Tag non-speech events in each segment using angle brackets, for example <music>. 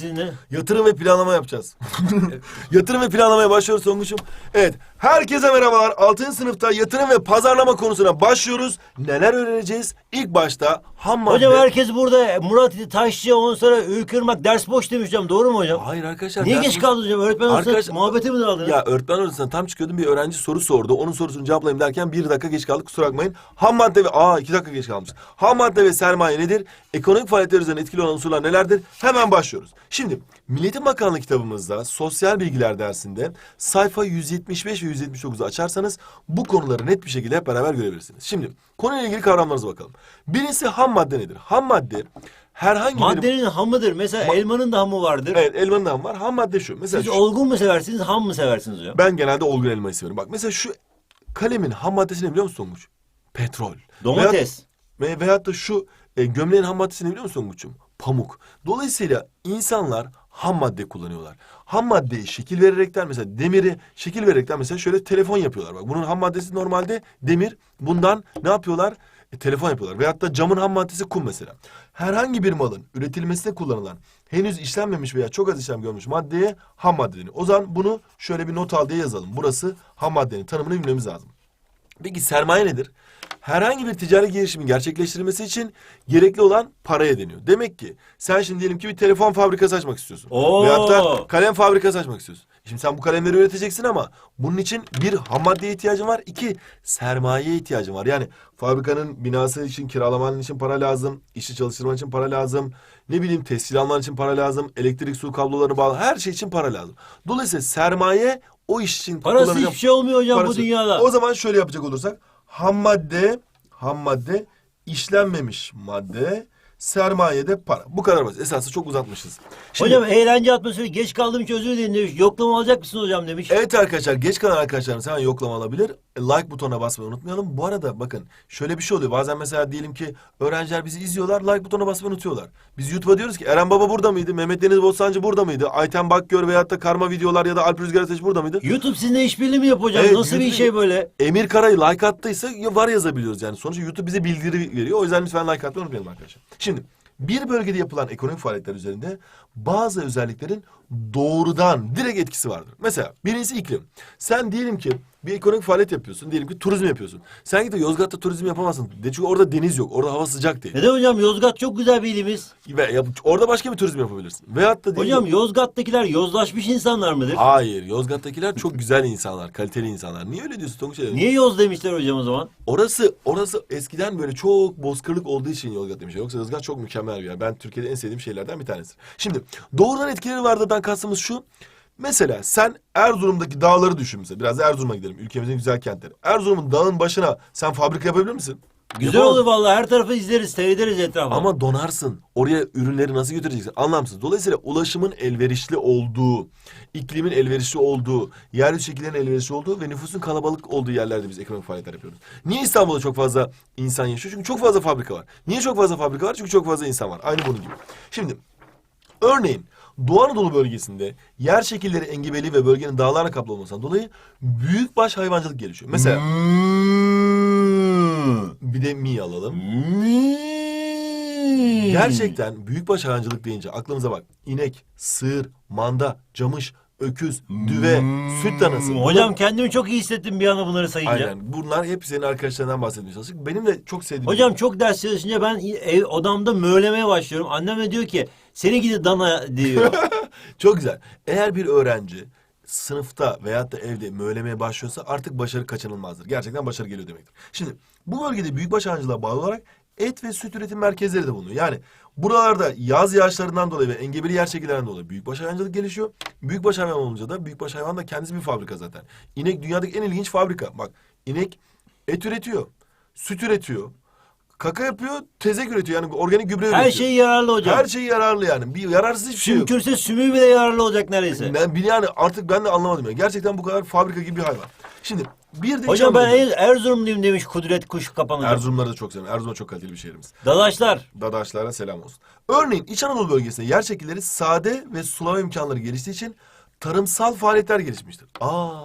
Sizinle. Yatırım ve planlama yapacağız. <laughs> yatırım ve planlamaya başlıyoruz Tonguç'um. Evet. Herkese merhabalar. 6. sınıfta yatırım ve pazarlama konusuna başlıyoruz. Neler öğreneceğiz? İlk başta ham madde. Hocam herkes burada. Murat Taşçı ondan sonra Ülkürmak ders boş demiş hocam. Doğru mu hocam? Hayır arkadaşlar. Niye geç kaldın hocam? Öğretmen Arkadaş- muhabbeti mi daldınız? Ya öğretmen odasına tam çıkıyordum bir öğrenci soru sordu. Onun sorusunu cevaplayayım derken bir dakika geç kaldık kusura bakmayın. Ham madde ve... Aa iki dakika geç kalmış. Ham madde ve sermaye nedir? Ekonomik faaliyetler üzerine etkili olan unsurlar nelerdir? Hemen başlıyoruz. Şimdi Milliyetin Bakanlığı kitabımızda sosyal bilgiler dersinde sayfa 175 ve 179'u açarsanız bu konuları net bir şekilde hep beraber görebilirsiniz. Şimdi konuyla ilgili kavramlarınıza bakalım. Birincisi ham madde nedir? Ham madde herhangi bir... Maddenin hamıdır. Mesela elmanın da hamı vardır. Evet elmanın da ham var. Ham madde şu. Mesela Siz şu- olgun mu seversiniz, ham mı seversiniz hocam? Ben genelde olgun elmayı seviyorum. Bak mesela şu kalemin ham maddesi ne biliyor musun Tonguç? Petrol. Domates. Veyahut, ve, veyahut da şu e, gömleğin ham maddesi ne biliyor musun Tonguç'um? Pamuk. Dolayısıyla insanlar ham madde kullanıyorlar. Ham maddeyi şekil vererekten mesela demiri şekil vererekten mesela şöyle telefon yapıyorlar. Bak bunun ham maddesi normalde demir. Bundan ne yapıyorlar? E, telefon yapıyorlar. Veyahut da camın ham maddesi kum mesela. Herhangi bir malın üretilmesine kullanılan henüz işlenmemiş veya çok az işlem görmüş maddeye ham madde deniyor. O zaman bunu şöyle bir not al diye yazalım. Burası ham maddenin tanımını bilmemiz lazım. Peki sermaye nedir? Herhangi bir ticari girişimin gerçekleştirilmesi için gerekli olan paraya deniyor. Demek ki sen şimdi diyelim ki bir telefon fabrikası açmak istiyorsun. Oo. Veyahut da kalem fabrikası açmak istiyorsun. Şimdi sen bu kalemleri üreteceksin ama bunun için bir ham maddeye ihtiyacın var. iki sermayeye ihtiyacın var. Yani fabrikanın binası için kiralaman için para lazım. işçi çalıştırman için para lazım. Ne bileyim tescil alman için para lazım. Elektrik su kablolarını bağlı. Her şey için para lazım. Dolayısıyla sermaye o iş için Parası kullanacağım- hiçbir şey olmuyor hocam bu Parası. dünyada. O zaman şöyle yapacak olursak ham madde, ham madde, işlenmemiş madde, sermaye de para. Bu kadar basit. Esası çok uzatmışız. Şimdi, Hocam eğlence atmosferi geç kaldım için özür dilerim demiş. Yoklama alacak mısın hocam demiş. Evet arkadaşlar geç kalan arkadaşlarımız hemen yoklama alabilir. Like butonuna basmayı unutmayalım. Bu arada bakın şöyle bir şey oluyor. Bazen mesela diyelim ki öğrenciler bizi izliyorlar. Like butonuna basmayı unutuyorlar. Biz YouTube'a diyoruz ki Eren Baba burada mıydı? Mehmet Deniz Bostancı burada mıydı? Ayten Bakgör veyahut da Karma Videolar ya da Alp Rüzgar Ateş burada mıydı? YouTube sizinle işbirliği mi hocam? Evet, Nasıl bir şey böyle? Emir Kara'yı like attıysa var yazabiliyoruz yani. Sonuçta YouTube bize bildiri veriyor. O yüzden lütfen like atmayı unutmayalım arkadaşlar. Şimdi bir bölgede yapılan ekonomik faaliyetler üzerinde bazı özelliklerin doğrudan direkt etkisi vardır. Mesela birincisi iklim. Sen diyelim ki bir ekonomik faaliyet yapıyorsun. Diyelim ki turizm yapıyorsun. Sen gidip de Yozgat'ta turizm yapamazsın. De çünkü orada deniz yok. Orada hava sıcak değil. Neden hocam Yozgat çok güzel bir ilimiz. Ve yap- orada başka bir turizm yapabilirsin. Veyahut da diyelim Hocam ki- Yozgat'takiler yozlaşmış insanlar mıdır? Hayır. Yozgat'takiler çok <laughs> güzel insanlar. Kaliteli insanlar. Niye öyle diyorsun Tonguç? Niye yoz demişler hocam o zaman? Orası orası eskiden böyle çok bozkırlık olduğu için Yozgat demişler. Yoksa Yozgat çok mükemmel bir yer. Ben Türkiye'de en sevdiğim şeylerden bir tanesi. Şimdi doğrudan etkileri vardığından kastımız şu. Mesela sen Erzurum'daki dağları düşün mesela. Biraz Erzurum'a gidelim. Ülkemizin güzel kentleri. Erzurum'un dağın başına sen fabrika yapabilir misin? Güzel olur vallahi her tarafı izleriz, seyrederiz etrafı. Ama donarsın. Oraya ürünleri nasıl götüreceksin? Anlamsız. Dolayısıyla ulaşımın elverişli olduğu, iklimin elverişli olduğu, yeryüzü şekillerinin elverişli olduğu ve nüfusun kalabalık olduğu yerlerde biz ekonomik faaliyetler yapıyoruz. Niye İstanbul'da çok fazla insan yaşıyor? Çünkü çok fazla fabrika var. Niye çok fazla fabrika var? Çünkü çok fazla insan var. Aynı bunun gibi. Şimdi örneğin Doğu Anadolu bölgesinde yer şekilleri engebeli ve bölgenin dağlarla kaplı olmasından dolayı büyükbaş hayvancılık gelişiyor. Mesela bir de mi alalım. Gerçekten büyükbaş hayvancılık deyince aklımıza bak. İnek, sığır, manda, camış, öküz, düve, süt tanası. Hmm, Hocam kendimi çok iyi hissettim bir anda bunları sayınca. Aynen. Bunlar hep senin arkadaşlarından bahsetmeye çalıştık. Benim de çok sevdiğim. Hocam çok ders çalışınca ben ev, odamda möğlemeye başlıyorum. Annem de diyor ki seni gidi dana diyor. <laughs> Çok güzel. Eğer bir öğrenci sınıfta veyahut da evde möğlemeye başlıyorsa artık başarı kaçınılmazdır. Gerçekten başarı geliyor demektir. Şimdi bu bölgede büyükbaş hayvancılığa bağlı olarak et ve süt üretim merkezleri de bulunuyor. Yani buralarda yaz yağışlarından dolayı ve engebeli yer şekillerinden dolayı büyükbaş hayvancılık gelişiyor. Büyükbaş hayvan olunca da büyükbaş hayvan da kendisi bir fabrika zaten. İnek dünyadaki en ilginç fabrika. Bak inek et üretiyor, süt üretiyor, kaka yapıyor, tezek üretiyor. Yani organik gübre üretiyor. Her şey yararlı hocam. Her şey yararlı yani. Bir yararsız hiçbir şey yok. Sümkürse sümüğü bile yararlı olacak neredeyse. Ben bir yani artık ben de anlamadım ya. Gerçekten bu kadar fabrika gibi bir hayvan. Şimdi bir de Hocam ben Er- Erzurumluyum demiş Kudret Kuş Kapan hocam. Erzurumları da çok seviyorum. Erzurum çok kaliteli bir şehrimiz. Dadaşlar. Dadaşlara selam olsun. Örneğin İç Anadolu bölgesinde yer şekilleri sade ve sulama imkanları geliştiği için tarımsal faaliyetler gelişmiştir. Aa,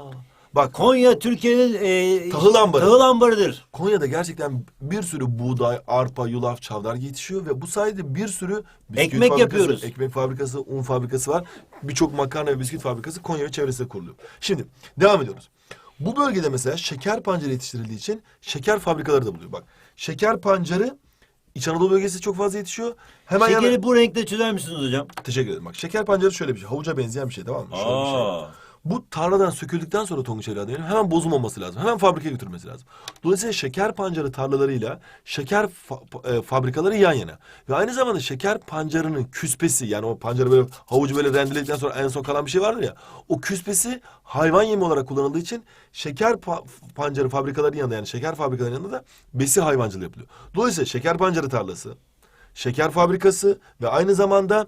Bak Konya Türkiye'nin e, Tahıl ambarı. tahıl ambarıdır. Konya'da gerçekten bir sürü buğday, arpa, yulaf, çavdar yetişiyor ve bu sayede bir sürü bisküvit Ekmek fabrikası, yapıyoruz. ekmek fabrikası, un fabrikası var. Birçok makarna ve bisküvit fabrikası Konya ve çevresinde kuruluyor. Şimdi devam ediyoruz. Bu bölgede mesela şeker pancarı yetiştirildiği için şeker fabrikaları da buluyor. Bak şeker pancarı İç Anadolu bölgesi çok fazla yetişiyor. Hemen Şekeri yana... bu renkte çözer misiniz hocam? Teşekkür ederim. Bak şeker pancarı şöyle bir şey. Havuca benzeyen bir şey tamam mı? Şöyle bir şey. Aa. Bu tarladan söküldükten sonra Tonguç evladım hemen bozulmaması lazım. Hemen fabrikaya götürmesi lazım. Dolayısıyla şeker pancarı tarlalarıyla şeker fa- e, fabrikaları yan yana. Ve aynı zamanda şeker pancarının küspesi yani o pancarı böyle havucu böyle rendeledikten sonra en son kalan bir şey vardır ya. O küspesi hayvan yemi olarak kullanıldığı için şeker pa- pancarı fabrikaların yanında yani şeker fabrikalarının yanında da besi hayvancılığı yapılıyor. Dolayısıyla şeker pancarı tarlası, şeker fabrikası ve aynı zamanda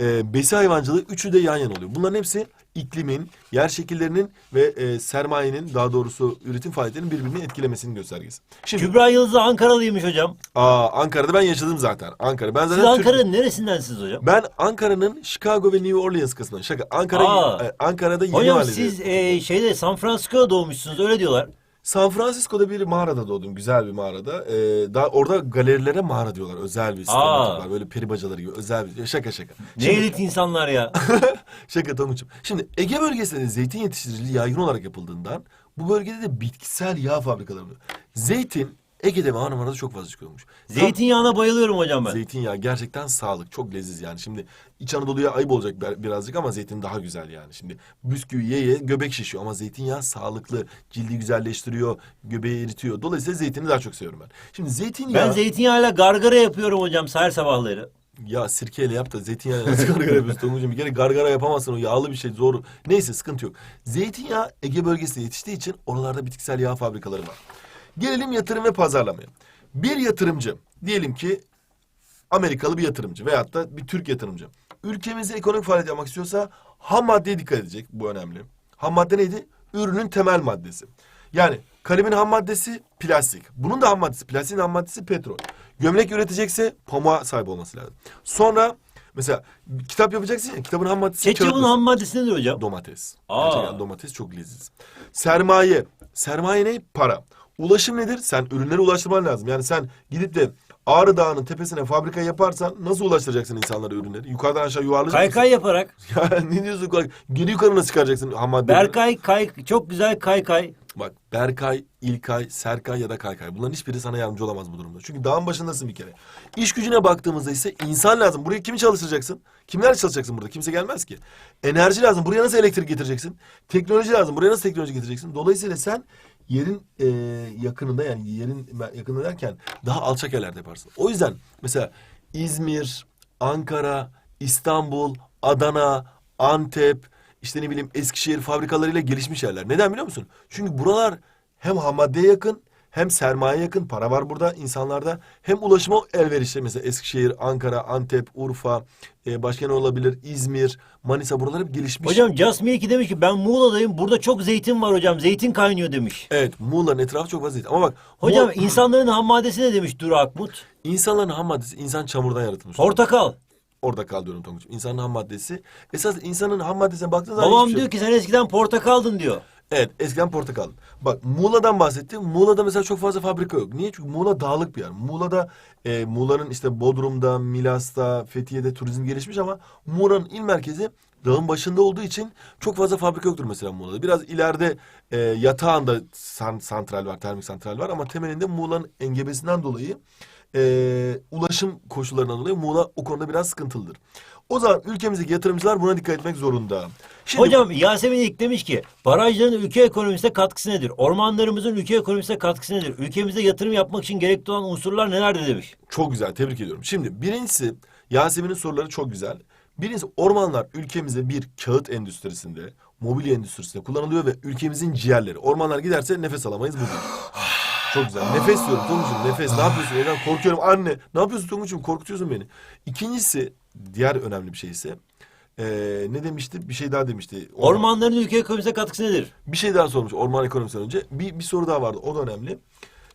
e, besi hayvancılığı üçü de yan yana oluyor. Bunların hepsi iklimin, yer şekillerinin ve e, sermayenin daha doğrusu üretim faaliyetlerinin birbirini etkilemesinin göstergesi. Şimdi Kübra Yıldız da Ankaralıymış hocam. aa, Ankara'da ben yaşadım zaten. Ankara. Ben Siz zaten Türk- Ankara'nın neresindensiniz hocam? ben Ankara'nın Chicago ve New Orleans kısmından. Şaka. Ankara Aa. e, Ankara'da yeni Hocam mahallede. siz e, şeyde San Francisco'da doğmuşsunuz öyle diyorlar. San Francisco'da bir mağarada doğdum. Güzel bir mağarada. Ee, daha orada galerilere mağara diyorlar. Özel bir sistem Aa. var. Böyle peri bacaları gibi. Özel bir şaka şaka. Ne Şimdi- elit insanlar ya. <laughs> Şaka Tonguç'um. Şimdi Ege bölgesinde de zeytin yetiştiriciliği yaygın olarak yapıldığından bu bölgede de bitkisel yağ fabrikaları var. Zeytin Ege'de ve Marmara'da çok fazla çıkıyormuş. Zeytinyağına bayılıyorum hocam ben. Zeytinyağı gerçekten sağlık. Çok leziz yani. Şimdi İç Anadolu'ya ayıp olacak bir- birazcık ama zeytin daha güzel yani. Şimdi bisküvi ye ye göbek şişiyor ama zeytinyağı sağlıklı. Cildi güzelleştiriyor, göbeği eritiyor. Dolayısıyla zeytini daha çok seviyorum ben. Şimdi zeytinyağı... Ben zeytinyağıyla gargara yapıyorum hocam her sabahları. Ya sirkeyle yap da zeytinyağı nasıl <laughs> gargara yapıyorsun Tonguç'um? Bir kere gargara yapamazsın o yağlı bir şey zor. Neyse sıkıntı yok. Zeytinyağı Ege bölgesinde yetiştiği için oralarda bitkisel yağ fabrikaları var. Gelelim yatırım ve pazarlamaya. Bir yatırımcı diyelim ki Amerikalı bir yatırımcı veyahut da bir Türk yatırımcı. Ülkemizde ekonomik faaliyet yapmak istiyorsa ham maddeye dikkat edecek. Bu önemli. Ham madde neydi? Ürünün temel maddesi. Yani kalemin ham maddesi plastik. Bunun da ham maddesi, plastiğin ham maddesi petrol. Gömlek üretecekse pamuğa sahip olması lazım. Sonra mesela kitap yapacaksın ya kitabın ham maddesi Ketçapın ham maddesi nedir hocam? Domates. Aa. Gerçekten domates çok leziz. Sermaye. Sermaye ne? Para. Ulaşım nedir? Sen ürünleri ulaştırman lazım. Yani sen gidip de Ağrı Dağı'nın tepesine fabrika yaparsan nasıl ulaştıracaksın insanlara ürünleri? Yukarıdan aşağı yuvarlayacak mısın? Kaykay yaparak. <laughs> Ya ne diyorsun? Geri yukarı nasıl çıkaracaksın ham maddeleri? Berkay kay çok güzel kaykay. Bak Berkay, İlkay, Serkay ya da Kaykay. Bunların hiçbiri sana yardımcı olamaz bu durumda. Çünkü dağın başındasın bir kere. İş gücüne baktığımızda ise insan lazım. Buraya kimi çalıştıracaksın? Kimlerle çalışacaksın burada? Kimse gelmez ki. Enerji lazım. Buraya nasıl elektrik getireceksin? Teknoloji lazım. Buraya nasıl teknoloji getireceksin? Dolayısıyla sen yerin e, yakınında yani yerin yakınında derken daha alçak yerlerde yaparsın. O yüzden mesela İzmir, Ankara, İstanbul, Adana, Antep, işte ne bileyim Eskişehir fabrikalarıyla gelişmiş yerler. Neden biliyor musun? Çünkü buralar hem ham maddeye yakın hem sermaye yakın. Para var burada insanlarda. Hem ulaşıma elverişli. Mesela Eskişehir, Ankara, Antep, Urfa, e, başka ne olabilir? İzmir, Manisa buralar hep gelişmiş. Hocam Just Me demiş ki ben Muğla'dayım burada çok zeytin var hocam zeytin kaynıyor demiş. Evet Muğla'nın etrafı çok fazla zeytin. Ama bak Hocam Muğla- insanların ham maddesi ne demiş Duru Akmut? insanların ham maddesi insan çamurdan yaratılmış. Portakal. Orada kal diyorum Tonguç'um. İnsanın ham maddesi. Esas insanın ham maddesine baktığın zaman Babam hiçbir şey diyor yok. ki sen eskiden portakaldın diyor. Evet eskiden portakal. Bak Muğla'dan bahsettim. Muğla'da mesela çok fazla fabrika yok. Niye? Çünkü Muğla dağlık bir yer. Muğla'da e, Muğla'nın işte Bodrum'da, Milas'ta, Fethiye'de turizm gelişmiş ama Muğla'nın il merkezi dağın başında olduğu için çok fazla fabrika yoktur mesela Muğla'da. Biraz ileride e, yatağında san- santral var, termik santral var ama temelinde Muğla'nın engebesinden dolayı e, ulaşım koşullarından dolayı Muğla o konuda biraz sıkıntılıdır. O zaman ülkemizdeki yatırımcılar buna dikkat etmek zorunda. Şimdi, Hocam Yasemin İlk demiş ki barajların ülke ekonomisine katkısı nedir? Ormanlarımızın ülke ekonomisine katkısı nedir? Ülkemizde yatırım yapmak için gerekli olan unsurlar nelerdir demiş. Çok güzel, tebrik ediyorum. Şimdi birincisi Yasemin'in soruları çok güzel. Birincisi ormanlar ülkemizde bir kağıt endüstrisinde, mobilya endüstrisinde kullanılıyor ve ülkemizin ciğerleri. Ormanlar giderse nefes alamayız bugün. <sighs> <sighs> Çok güzel. Nefes diyorum Tonguç'um nefes. Ne yapıyorsun evden? Korkuyorum anne. Ne yapıyorsun Tonguç'um? Korkutuyorsun beni. İkincisi diğer önemli bir şey ise eee, ne demişti? Bir şey daha demişti. Orman- Ormanların ülke ekonomisine katkısı nedir? bir şey daha sormuş orman ekonomisinden önce. Bir, bir soru daha vardı. O da önemli.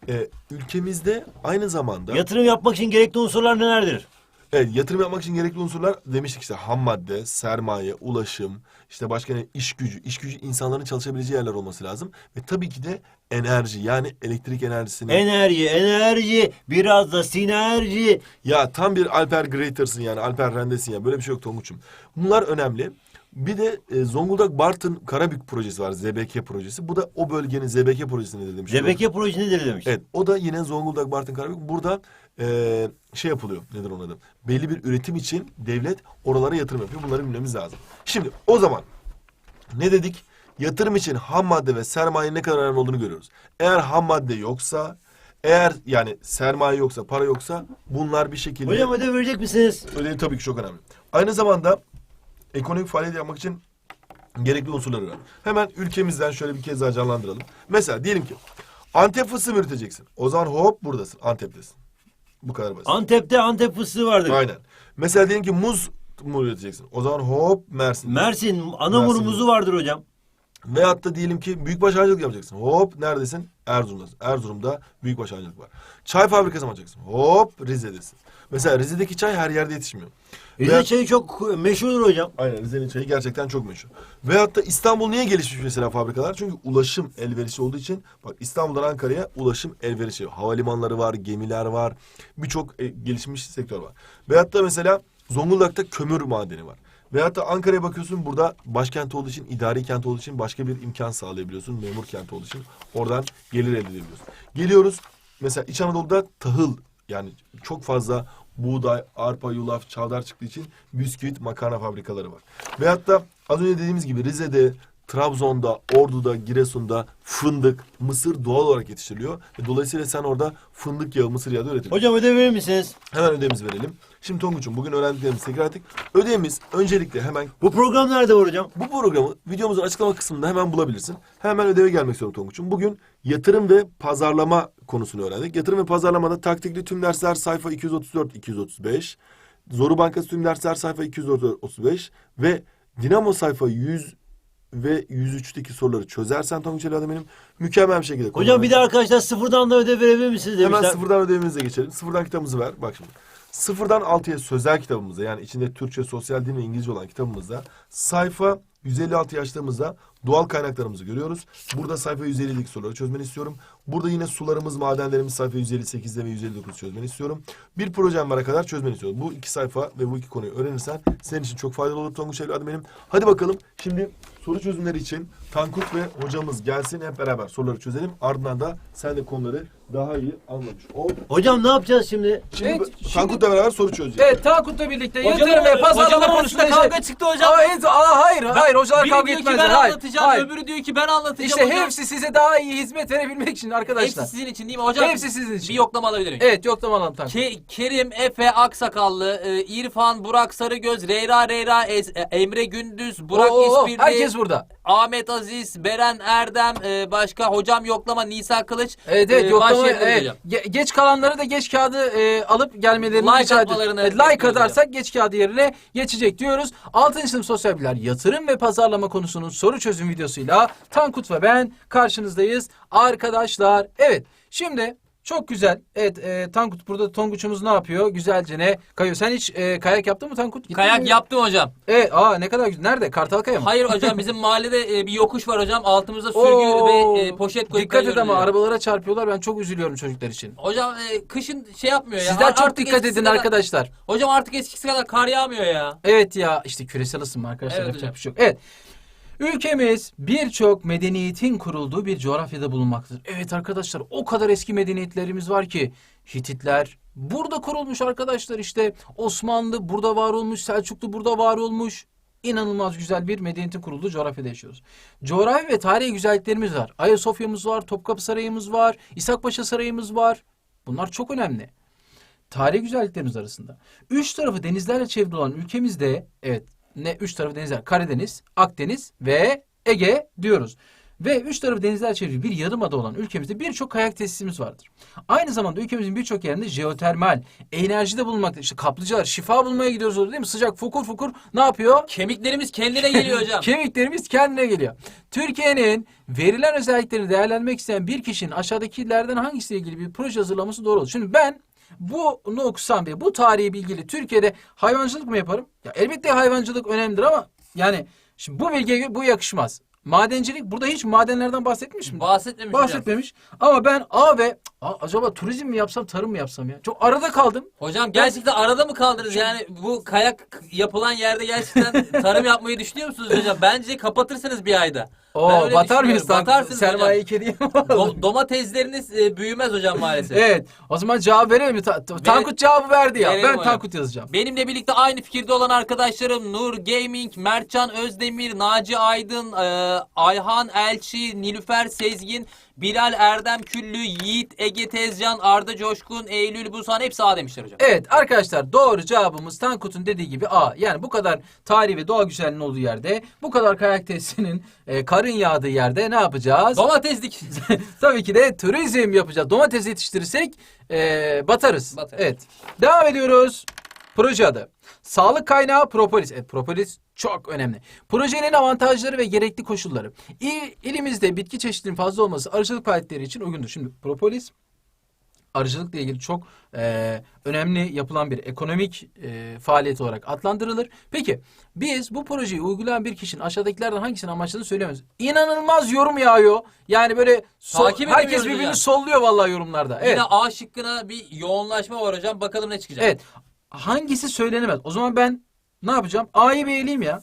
Ee, ülkemizde aynı zamanda Yatırım yapmak için gerekli unsurlar nelerdir? Evet yatırım yapmak için gerekli unsurlar demiştik işte ham madde, sermaye, ulaşım, işte başka ne iş gücü. İş gücü insanların çalışabileceği yerler olması lazım. Ve tabii ki de enerji yani elektrik enerjisini. Enerji, enerji, biraz da sinerji. Ya tam bir Alper Greater'sın yani Alper Rendesin ya böyle bir şey yok Tonguç'um. Bunlar önemli. Bir de e, Zonguldak Bartın Karabük projesi var ZBK projesi. Bu da o bölgenin ZBK projesi nedir demiş. ZBK projesi nedir demiş. Evet o da yine Zonguldak Bartın Karabük. Burada e, şey yapılıyor nedir onun adı? Belli bir üretim için devlet oralara yatırım yapıyor. Bunları bilmemiz lazım. Şimdi o zaman ne dedik? Yatırım için ham madde ve sermaye ne kadar önemli olduğunu görüyoruz. Eğer ham madde yoksa, eğer yani sermaye yoksa, para yoksa bunlar bir şekilde Hocam ödev verecek misiniz? ödev tabii ki çok önemli. Aynı zamanda ekonomik faaliyet yapmak için gerekli unsurları var. Hemen ülkemizden şöyle bir kez daha canlandıralım. Mesela diyelim ki Antep fıstığı mı üreteceksin? O zaman hop buradasın. Antep'tesin. Bu kadar basit. Antep'te Antep fıstığı vardır. Aynen. Mesela diyelim ki muz mu üreteceksin? O zaman hop Mersin. Mersin, Anamur Mersin. muzu vardır hocam. Veyahut da diyelim ki büyükbaş hayvancılık yapacaksın. Hop neredesin? Erzurum'dasın. Erzurum'da büyükbaş hayvancılık var. Çay fabrikası mı açacaksın? Hop Rize'desin. Mesela Rize'deki çay her yerde yetişmiyor. Rize Veya- çayı çok meşhurdur hocam. Aynen Rize'nin çayı gerçekten çok meşhur. Veyahut da İstanbul niye gelişmiş mesela fabrikalar? Çünkü ulaşım elverişli olduğu için bak İstanbul'dan Ankara'ya ulaşım elverişli. Havalimanları var, gemiler var. Birçok e, gelişmiş sektör var. Veyahut da mesela Zonguldak'ta kömür madeni var. Veyahut da Ankara'ya bakıyorsun burada başkent olduğu için, idari kent olduğu için başka bir imkan sağlayabiliyorsun. Memur kent olduğu için oradan gelir elde edebiliyorsun. Geliyoruz mesela İç Anadolu'da tahıl yani çok fazla buğday, arpa, yulaf, çavdar çıktığı için bisküvit, makarna fabrikaları var. Veyahut da az önce dediğimiz gibi Rize'de, Trabzon'da, Ordu'da, Giresun'da fındık, mısır doğal olarak yetiştiriliyor. Dolayısıyla sen orada fındık yağı, mısır yağı da üretiliyor. Hocam ödev verir misiniz? Hemen ödevimizi verelim. Şimdi Tonguç'um bugün öğrendiklerimizi tekrar ettik. Ödevimiz öncelikle hemen Bu program nerede var hocam? bu programı videomuzun açıklama kısmında hemen bulabilirsin. Hemen ödeve gelmek istiyorum Tonguç'um. Bugün yatırım ve pazarlama konusunu öğrendik. Yatırım ve pazarlamada taktikli tüm dersler sayfa 234-235. Zoru Bankası tüm dersler sayfa 235 ve Dinamo sayfa 100 ve 103'teki soruları çözersen Tonguç Ali benim mükemmel bir şekilde. Hocam bir de arkadaşlar sıfırdan da ödev verebilir misiniz demişler. Hemen sıfırdan ödevimize geçelim. Sıfırdan kitabımızı ver. Bak şimdi. Sıfırdan altıya sözel kitabımızda yani içinde Türkçe, sosyal din ve İngilizce olan kitabımızda sayfa 156 yaşlarımızda doğal kaynaklarımızı görüyoruz. Burada sayfa 150'lik soruları çözmeni istiyorum. Burada yine sularımız, madenlerimiz sayfa 158'de ve 159 çözmeni istiyorum. Bir projem vara kadar çözmeni istiyorum. Bu iki sayfa ve bu iki konuyu öğrenirsen senin için çok faydalı olur Tonguç evladım benim. Hadi bakalım şimdi soru çözümleri için Tankut ve hocamız gelsin hep beraber soruları çözelim. Ardından da sen de konuları daha iyi anlamış ol. Hocam ne yapacağız şimdi? Şimdi Evet, bu- şimdi- Tankut'la beraber soru çözeceğiz. Evet Tankut'la birlikte Hocam, yatırım ve pazarlama hocam konusunda arasında şey- kavga çıktı hocam. Aa, en- aa, hayır hayır hocalar Biri kavga diyor ki etmezler. ben Hayır, anlatacağım, hayır. öbürü diyor ki ben anlatacağım İşte hocam. hepsi size daha iyi hizmet verebilmek için arkadaşlar. Hepsi sizin için değil mi hocam? Hepsi sizin için. Bir yoklama alabilir miyim? Evet yoklama alalım Tankut. Ke- Kerim, Efe, Aksakallı, e, İrfan, Burak Sarıgöz, Reyra Reyra, Ez- e, Emre Gündüz, Burak Oo, oo, İspirli, herkes burada. Ahmet Aziz, Beren Erdem, e, başka hocam yoklama Nisa Kılıç. Evet evet yoklama. başlayabiliriz Evet. hocam. Ge- geç kalanları da geç kağıdı e, alıp gelmelerini Like rica ediyoruz. atmalarını Evet, like bekliyoruz atarsak geç kağıdı yerine geçecek diyoruz. 6. sınıf sosyal bilgiler yatırım ve pazarlama konusunun soru çözüm videosuyla Tankut ve ben karşınızdayız arkadaşlar. Evet şimdi çok güzel. Evet e, Tankut burada Tonguç'umuz ne yapıyor? Güzelce ne kayıyor. Sen hiç e, kayak yaptın mı Tankut? Gittin Kayak mi? yaptım hocam. Evet aa ne kadar güzel. Nerede? Kartalkaya mı? Hayır hocam bizim mahallede e, bir yokuş var hocam. Altımızda sürgü Oo, ve e, poşet koyup Dikkat et kayıyoruz ama hocam. arabalara çarpıyorlar. Ben çok üzülüyorum çocuklar için. Hocam e, kışın şey yapmıyor ya. Sizler Ar- çok artık dikkat eskisi edin kadar- arkadaşlar. Hocam artık eskisi kadar kar yağmıyor ya. Evet ya işte küresel ısınma arkadaşlar Evet yapacak hocam. bir şey yok. Evet. Ülkemiz birçok medeniyetin kurulduğu bir coğrafyada bulunmaktadır. Evet arkadaşlar o kadar eski medeniyetlerimiz var ki Hititler burada kurulmuş arkadaşlar işte Osmanlı burada var olmuş, Selçuklu burada var olmuş. İnanılmaz güzel bir medeniyetin kurulduğu coğrafyada yaşıyoruz. Coğrafi ve tarihi güzelliklerimiz var. Ayasofya'mız var, Topkapı Sarayımız var, İshakpaşa Sarayımız var. Bunlar çok önemli tarihi güzelliklerimiz arasında. Üç tarafı denizlerle çevrili olan ülkemizde evet ne üç tarafı denizler Karadeniz, Akdeniz ve Ege diyoruz. Ve üç tarafı denizler çevrili bir yarımada olan ülkemizde birçok kayak tesisimiz vardır. Aynı zamanda ülkemizin birçok yerinde jeotermal, enerjide bulunmakta. İşte kaplıcalar, şifa bulmaya gidiyoruz orada değil mi? Sıcak fokur fokur ne yapıyor? Kemiklerimiz kendine geliyor hocam. <laughs> Kemiklerimiz kendine geliyor. Türkiye'nin verilen özelliklerini değerlendirmek isteyen bir kişinin aşağıdakilerden hangisiyle ilgili bir proje hazırlaması doğru olur? Şimdi ben bunu okusam diye bu tarihi bilgili Türkiye'de hayvancılık mı yaparım? Ya elbette hayvancılık önemlidir ama yani şimdi bu bilgiye bu yakışmaz. Madencilik burada hiç madenlerden bahsetmiş mi? Bahsetmemiş hocam. Bahsetmemiş. Ama ben A ve Aa, acaba turizm mi yapsam tarım mı yapsam ya? Çok arada kaldım. Hocam gerçekten arada mı kaldınız? Yani bu kayak yapılan yerde gerçekten <laughs> tarım yapmayı düşünüyor musunuz hocam? Bence kapatırsınız bir ayda. Ben Oo öyle batar mıyız? düşünüyorum. Tan- Batarsınız Sermaye hocam. kediye Do- domatesleriniz e, büyümez hocam maalesef. Evet. O zaman cevap verelim mi? Ta- Ta- Tankut cevabı verdi ya. Verelim Ben hocam. Tankut yazacağım. Benimle birlikte aynı fikirde olan arkadaşlarım Nur Gaming, Mertcan Özdemir, Naci Aydın, e, Ayhan Elçi, Nilüfer Sezgin, Bilal Erdem Küllü, Yiğit Ege Tezcan, Arda Coşkun, Eylül Busan hepsi A demişler hocam. Evet arkadaşlar doğru cevabımız Tankut'un dediği gibi A. Yani bu kadar tarihi ve doğa güzelliğinin olduğu yerde, bu kadar kayak tesisinin e, karın yağdığı yerde ne yapacağız? Domateslik. <laughs> Tabii ki de turizm yapacağız. Domates yetiştirirsek e, batarız. Batarız. Evet. Devam ediyoruz. Proje adı. Sağlık kaynağı propolis. Evet, propolis çok önemli. Projenin avantajları ve gerekli koşulları. İl, ilimizde bitki çeşitliliğinin fazla olması arıcılık faaliyetleri için uygundur. Şimdi propolis arıcılıkla ilgili çok e, önemli yapılan bir ekonomik e, faaliyet olarak adlandırılır. Peki biz bu projeyi uygulayan bir kişinin aşağıdakilerden hangisini amaçladığını söyleyemez. İnanılmaz yorum yağıyor. Yani böyle sol- Takip herkes edemiyoruz birbirini hocam. solluyor vallahi yorumlarda. Evet. Yine A şıkkına bir yoğunlaşma var hocam. Bakalım ne çıkacak. Evet. Hangisi söylenemez? O zaman ben ne yapacağım? A'yı bir eleyeyim ya.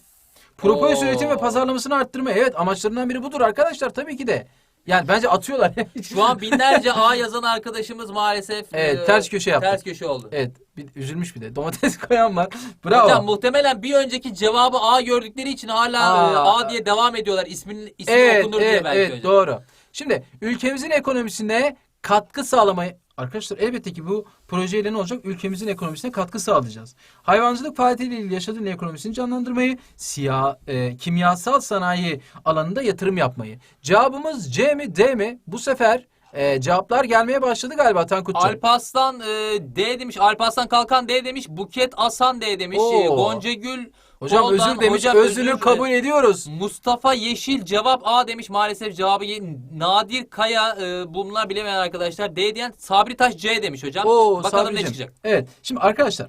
Propolis üretim ve pazarlamasını arttırma. Evet amaçlarından biri budur arkadaşlar tabii ki de. Yani bence atıyorlar. <laughs> Şu an binlerce A yazan arkadaşımız maalesef Evet, e, ters köşe yaptık. Ters köşe oldu. Evet. Bir, üzülmüş bir de. Domates <laughs> koyan var. Bravo. Hocam muhtemelen bir önceki cevabı A gördükleri için hala Aa. e, A diye devam ediyorlar. İsmin ismi evet, okunur evet, diye belki evet, hocam. doğru. Şimdi ülkemizin ekonomisine katkı sağlamayı Arkadaşlar elbette ki bu projeyle ne olacak? Ülkemizin ekonomisine katkı sağlayacağız. Hayvancılık faaliyetiyle ilgili yaşadığın ekonomisini canlandırmayı, siyah, e, kimyasal sanayi alanında yatırım yapmayı. Cevabımız C mi D mi? Bu sefer e, cevaplar gelmeye başladı galiba Tankut'cum. Alparslan e, D demiş. Alparslan Kalkan D demiş. Buket Asan D demiş. E, Gonca Gül Hocam Koldan, özür demiş. hocam özür- kabul ediyoruz. Mustafa Yeşil cevap A demiş. Maalesef cevabı ye- Nadir Kaya e, bunlar bilemeyen arkadaşlar. D diyen Sabri Taş C demiş hocam. Oo, Bakalım Sabricim. ne çıkacak. Evet. Şimdi arkadaşlar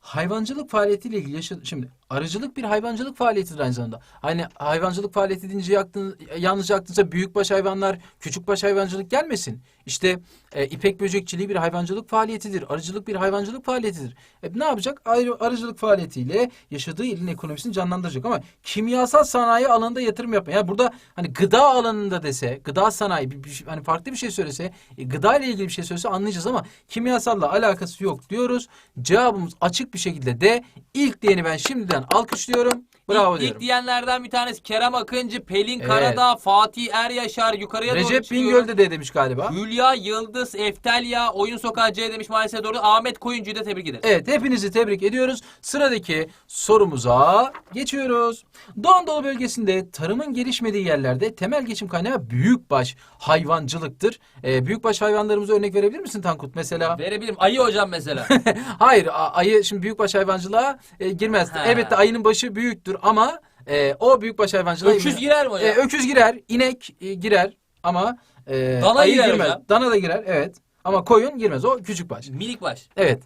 hayvancılık faaliyetiyle ilgili yaşadı. Şimdi arıcılık bir hayvancılık faaliyetidir aynı zamanda. Hani hayvancılık faaliyeti deyince yaktın, yalnızca aklınıza büyükbaş hayvanlar, küçükbaş hayvancılık gelmesin. İşte e, ipek böcekçiliği bir hayvancılık faaliyetidir. Arıcılık bir hayvancılık faaliyetidir. E, ne yapacak? Ayrı, arıcılık faaliyetiyle yaşadığı ilin ekonomisini canlandıracak ama kimyasal sanayi alanında yatırım yapma. Yani burada hani gıda alanında dese, gıda sanayi bir, bir- hani farklı bir şey söylese, e, gıda ile ilgili bir şey söylese anlayacağız ama kimyasalla alakası yok diyoruz. Cevabımız açık bir şekilde de ilk diyeni ben şimdiden alkışlıyorum. Bravo ilk, diyorum. ilk diyenlerden bir tanesi Kerem Akıncı, Pelin Evet. Karadağ, Fatih Er Yaşar yukarıya doğru Recep. Bingöl de D demiş galiba. Hülya Yıldız, Eftelya, Oyun Sokağı C demiş maalesef doğru. Ahmet Koyuncu'yu da tebrik ederiz. Evet hepinizi tebrik ediyoruz. Sıradaki sorumuza geçiyoruz. Doğu Anadolu bölgesinde tarımın gelişmediği yerlerde temel geçim kaynağı büyükbaş hayvancılıktır. Ee, büyükbaş hayvanlarımıza örnek verebilir misin Tankut mesela? Verebilirim. Ayı hocam mesela. <laughs> Hayır ayı şimdi büyükbaş hayvancılığa e, girmez. Ha. Elbette ayının başı büyüktür ama e, o büyükbaş hayvancılığa Öküz girer mi hocam? E, öküz girer, inek e, girer ama e, Dana ayı girer girmez. hocam. Dana da girer evet. Ama koyun girmez. O küçük baş. Minik baş. Evet.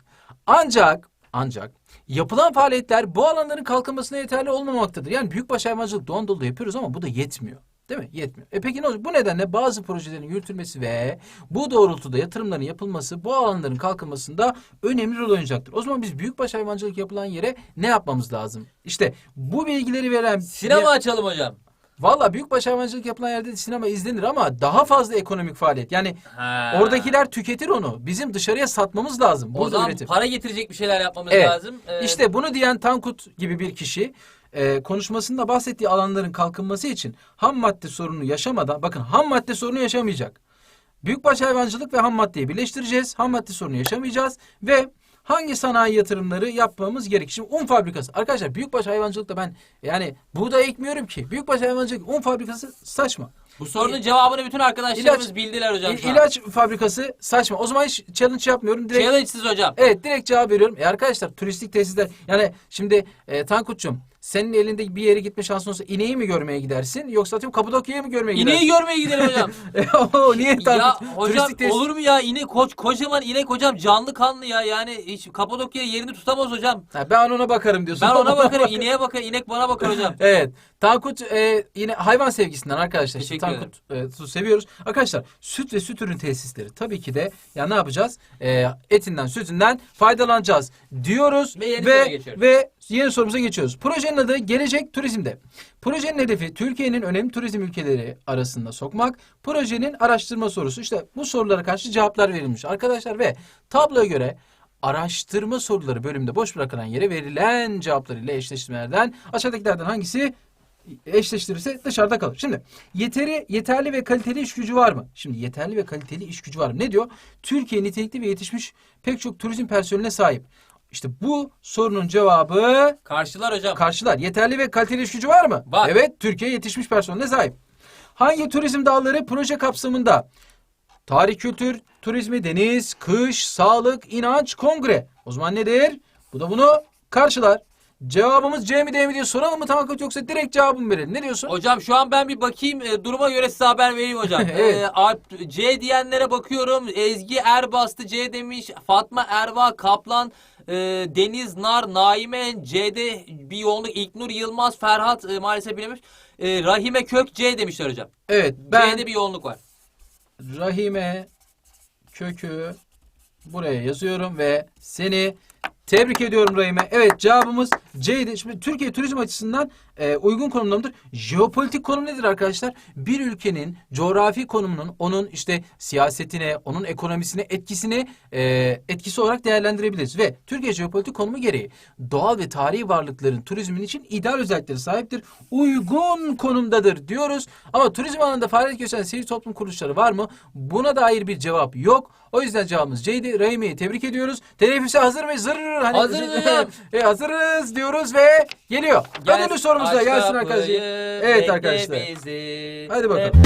Ancak ancak yapılan faaliyetler bu alanların kalkınmasına yeterli olmamaktadır. Yani büyükbaş hayvancılık Doğu Anadolu'da yapıyoruz ama bu da yetmiyor. Değil mi? Yetmiyor. E peki ne olacak? Bu nedenle bazı projelerin yürütülmesi ve bu doğrultuda yatırımların yapılması bu alanların kalkınmasında önemli rol oynayacaktır. O zaman biz büyükbaş hayvancılık yapılan yere ne yapmamız lazım? İşte bu bilgileri veren Sinema açalım hocam. Valla büyükbaş hayvancılık yapılan yerde de sinema izlenir ama daha fazla ekonomik faaliyet. Yani Ha. oradakiler tüketir onu. Bizim dışarıya satmamız lazım. o Burada zaman üretim. para getirecek bir şeyler yapmamız Evet. lazım. Ee, İşte bunu diyen Tankut gibi bir kişi e, konuşmasında bahsettiği alanların kalkınması için ham madde sorunu yaşamadan bakın ham madde sorunu yaşamayacak. Büyükbaş hayvancılık ve ham maddeyi birleştireceğiz. Ham madde sorunu yaşamayacağız ve hangi sanayi yatırımları yapmamız gerek? Şimdi un fabrikası. Arkadaşlar büyükbaş hayvancılıkta ben yani buğday ekmiyorum ki. Büyükbaş hayvancılık un fabrikası saçma. Bu sorunun cevabını bütün arkadaşlarımız İlaç- bildiler hocam şu an. ilaç fabrikası saçma. O zaman hiç challenge yapmıyorum. Direkt Challenge'siz hocam. Evet direkt cevap veriyorum. E arkadaşlar turistik tesisler yani şimdi e, Tankut'cum senin elinde bir yere gitme şansın olsa ineği mi görmeye gidersin yoksa atıyorum Kapadokya'ya mı görmeye gidersin? İneği görmeye gidelim <laughs> hocam. Oo, niye ya Tankut? hocam Turistik tesis- olur mu ya inek koç kocaman inek hocam canlı kanlı ya yani hiç Kapadokya'ya yerini tutamaz hocam. Ha, ben ona bakarım diyorsun. Ben <laughs> ona bakarım ineğe bakar inek bana bakar hocam. Evet. Tankut e, yine hayvan sevgisinden arkadaşlar. Teşekkür Tankut e, seviyoruz. Arkadaşlar süt ve süt ürün tesisleri tabii ki de ya ne yapacağız? E, etinden sütünden faydalanacağız diyoruz. Ve yeni ve, ve yeni sorumuza geçiyoruz. Projenin adı Gelecek Turizm'de. Projenin hedefi Türkiye'nin önemli turizm ülkeleri arasında sokmak. Projenin araştırma sorusu. İşte bu sorulara karşı cevaplar verilmiş arkadaşlar ve tabloya göre araştırma soruları bölümünde boş bırakılan yere verilen cevaplar ile eşleştirmelerden aşağıdakilerden hangisi eşleştirirse dışarıda kalır. Şimdi yeteri, yeterli ve kaliteli iş gücü var mı? Şimdi yeterli ve kaliteli iş gücü var mı? Ne diyor? Türkiye nitelikli ve yetişmiş pek çok turizm personeline sahip. İşte bu sorunun cevabı Karşılar hocam. karşılar. Yeterli ve kaliteli iş gücü var mı? Var. Evet, Türkiye yetişmiş personeline sahip. Hangi turizm dalları proje kapsamında? Tarih kültür, turizmi, deniz, kış, sağlık, inanç, kongre. O zaman nedir? Bu da bunu karşılar. Cevabımız C mi D mi diye soralım mı Tankut yoksa direkt cevabımı verelim. Ne diyorsun? Hocam şu an ben bir bakayım e, duruma göre size haber vereyim hocam. <laughs> Evet. E, Alp- C diyenlere bakıyorum. Ezgi Erbastı C demiş. Fatma Erva Kaplan e, Deniz Nar Naime C'de bir yoğunluk İlknur Yılmaz Ferhat e, maalesef bilememiş. E, Rahime Kök C demişler hocam. Evet, ben C'de bir yoğunluk var. Rahime kökü buraya yazıyorum ve seni tebrik ediyorum Rahime. Evet cevabımız C'ydi. Şimdi Türkiye turizm açısından e, uygun konumda mıdır? Jeopolitik konum nedir arkadaşlar? Bir ülkenin coğrafi konumunun onun işte siyasetine, onun ekonomisine etkisini e, etkisi olarak değerlendirebiliriz. Ve Türkiye jeopolitik konumu gereği doğal ve tarihi varlıkların turizmin için ideal özellikleri sahiptir. Uygun konumdadır diyoruz. Ama turizm alanında faaliyet gösteren sivil toplum kuruluşları var mı? Buna dair bir cevap yok. O yüzden cevabımız C'ydi. Rahime'yi tebrik ediyoruz. Teneffüse hazır mıyız? Zırr. Hani, Hazırız <laughs> e, hazırız diyoruz ve geliyor. Ödüllü sorumuz Sorumuz gelsin arkadaşlar. Evet arkadaşlar. Hadi bakalım.